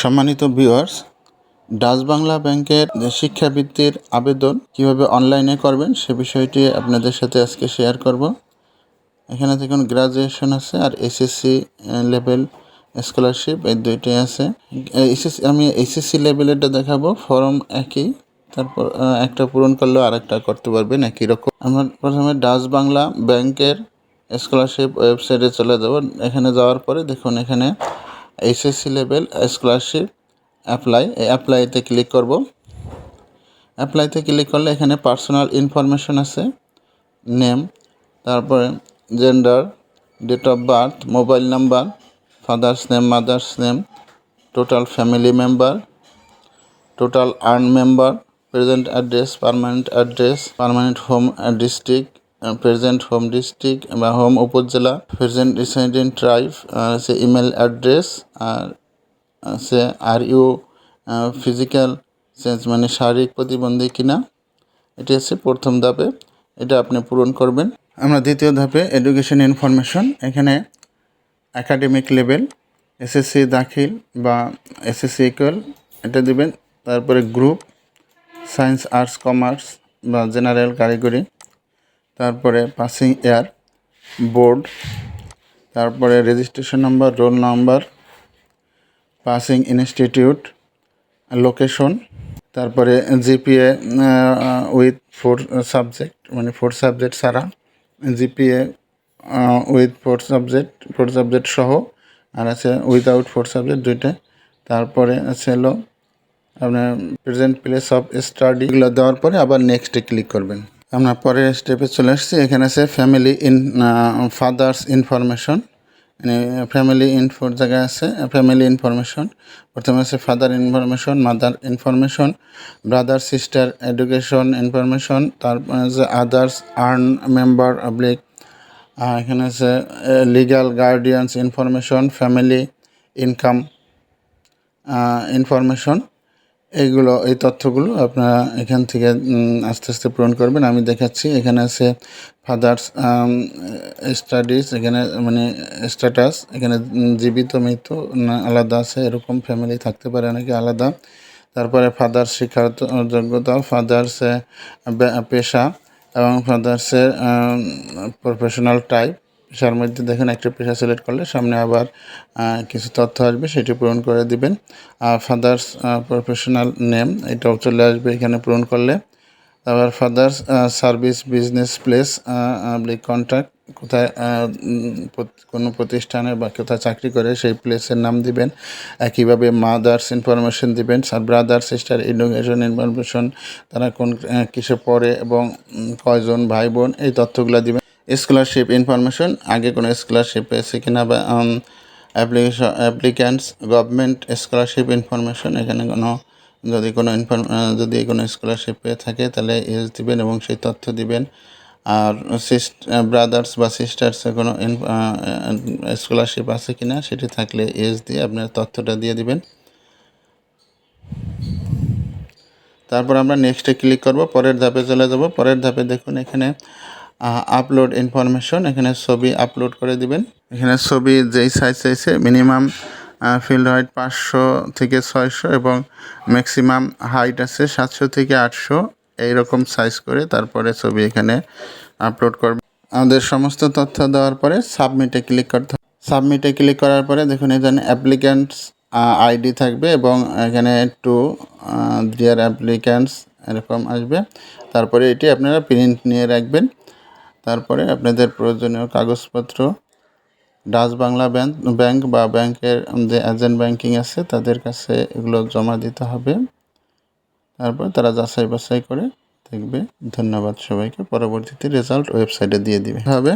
সম্মানিত viewers, Dutch Bangla ব্যাংকের শিক্ষাবৃত্তির আবেদন কীভাবে অনলাইনে করবেন সে বিষয়টি আপনাদের সাথে আজকে শেয়ার করব। এখানে দেখুন, গ্রাজুয়েশন আছে আর এসএসসি লেভেল স্কলারশিপ এই দুইটাই আছে। এসএসসি, আমি এসএসসি লেভেলেরটা দেখাবো, ফর্ম একই, তারপর একটা পূরণ করলেও আরেকটা করতে পারবেন একই রকম। আমরা প্রথমে ডাচ বাংলা ব্যাংকের স্কলারশিপ ওয়েবসাইটে চলে যাব। এখানে যাওয়ার পরে দেখুন, এখানে এইচএসসি লেভেল স্কলারশিপ অ্যাপ্লাই এই অ্যাপ্লাইতে ক্লিক করব। অ্যাপ্লাইতে ক্লিক করলে এখানে পার্সোনাল ইনফরমেশন আছে নেম তারপরে gender date of birth mobile number father's name mother's name total family member total earn member present address permanent address permanent home district present home district বা home upazila present resident tribe আর আছে email address আর আছে are you physical change মানে শারীরিক প্রতিবন্ধী কিনা, এটি হচ্ছে প্রথম ধাপে, এটা আপনি পূরণ করবেন। আমরা দ্বিতীয় ধাপে এডুকেশন ইনফরমেশন এখানে একাডেমিক লেভেল এসএসসি দাখিল বা এসএসসি ইকুয়াল এটা দিবেন। তারপরে গ্রুপ সায়েন্স আর্টস কমার্স বা জেনারেল কারিগরি তারপরে পাসিং এয়ার বোর্ড তারপরে registration number roll number passing institute location তারপরে জিপিএ উইথ ফোর সাবজেক্ট মানে ফোর সাবজেক্ট ছাড়া GPA with four subject four subject সহ, আর আছে উইদাউট ফোর সাবজেক্ট দুইটা। তারপরে আছে হলো আপনার প্রেজেন্ট প্লেস অফ স্টাডি এগুলো দেওয়ার পরে আবার নেক্সটে ক্লিক করবেন। আমরা পরের স্টেপে চলে আসছি। এখানে আছে family in father's information family ইনফোর জায়গায় আছে ফ্যামিলি ইনফরমেশন প্রথমে আছে father information mother information brother sister education information তারপরে আছে আদার্স আর্ন মেম্বার পাবলিক এখানে আছে legal guardians information family income information এইগুলো এই তথ্যগুলো আপনারা এখান থেকে আস্তে আস্তে পূরণ করবেন। আমি দেখাচ্ছি, এখানে আছে ফাদার্স স্টাডিজ এখানে মানে স্ট্যাটাস এখানে জীবিত, মৃত্যু আলাদা আছে, এরকম ফ্যামিলি থাকতে পারে, অনেকে আলাদা। তারপরে ফাদার শিক্ষার যোগ্যতা ফাদার্স পেশা এবং ফাদার্সের প্রফেশনাল টাইপ পেশার মধ্যে দেখেন, একটা পেশা সিলেক্ট করলে সামনে আবার কিছু তথ্য আসবে, সেটি পূরণ করে দিবেন। আর ফাদার্স প্রফেশনাল নেম এটাও চলে আসবে এখানে পূরণ করলে। তারপর father's service business place contract কোথায় কোনো প্রতিষ্ঠানে বা কোথায় চাকরি করে সেই প্লেসের নাম দিবেন। একইভাবে মাদার্স ইনফরমেশন দিবেন ব্রাদার সিস্টার এডুকেশন ইনফরমেশন তারা কোন কিসে পড়ে এবং কয়জন ভাই বোন এই তথ্যগুলো দিবেন। স্কলারশিপ ইনফরমেশন আগে কোনো স্কলারশিপ পেয়েছে কিনা বা application applicants government scholarship information এখানে কোনো, যদি কোনো ইনফরম যদি কোনো স্কলারশিপ পেয়ে থাকে, তাহলে এজ দিবেন এবং সেই তথ্য দিবেন। আর সিস্ট ব্রাদার্স বা সিস্টার্সের কোনো স্কলারশিপ আছে কি না সেটি থাকলে এজ দিয়ে আপনার তথ্যটা দিয়ে দিবেন। তারপর আমরা নেক্সটে ক্লিক করব, পরের ধাপে চলে যাব। পরের ধাপে দেখুন এখানে আপলোড ইনফরমেশন এখানে ছবি আপলোড করে দিবেন। এখানে ছবি যেই সাইজ চাইছে মিনিমাম ফিল্ড হাইট পাঁচশো থেকে ছয়শো এবং ম্যাক্সিমাম হাইট আছে সাতশো থেকে আটশো, এইরকম সাইজ করে তারপরে ছবি এখানে আপলোড করবে। আমাদের সমস্ত তথ্য দেওয়ার পরে সাবমিটে ক্লিক করতে সাবমিটে ক্লিক করার পরে দেখুন এখানে অ্যাপ্লিক্যান্টস আইডি থাকবে এবং এখানে টু ডিয়ার অ্যাপ্লিক্যান্টস এরকম আসবে। তারপরে এটি আপনারা প্রিন্ট নিয়ে রাখবেন। তারপরে আপনাদের প্রয়োজনীয় কাগজপত্র, ডাচ বাংলা ব্যাংক ব্যাংক বা ব্যাংকের যে এজেন্ট ব্যাংকিং আছে তাদের কাছে এগুলো জমা দিতে হবে। তারপর তারা যাচাই বাছাই করে দেখবে। ধন্যবাদ সবাইকে। পরবর্তীতে রেজাল্ট ওয়েবসাইটে দিয়ে দিবে। হবে।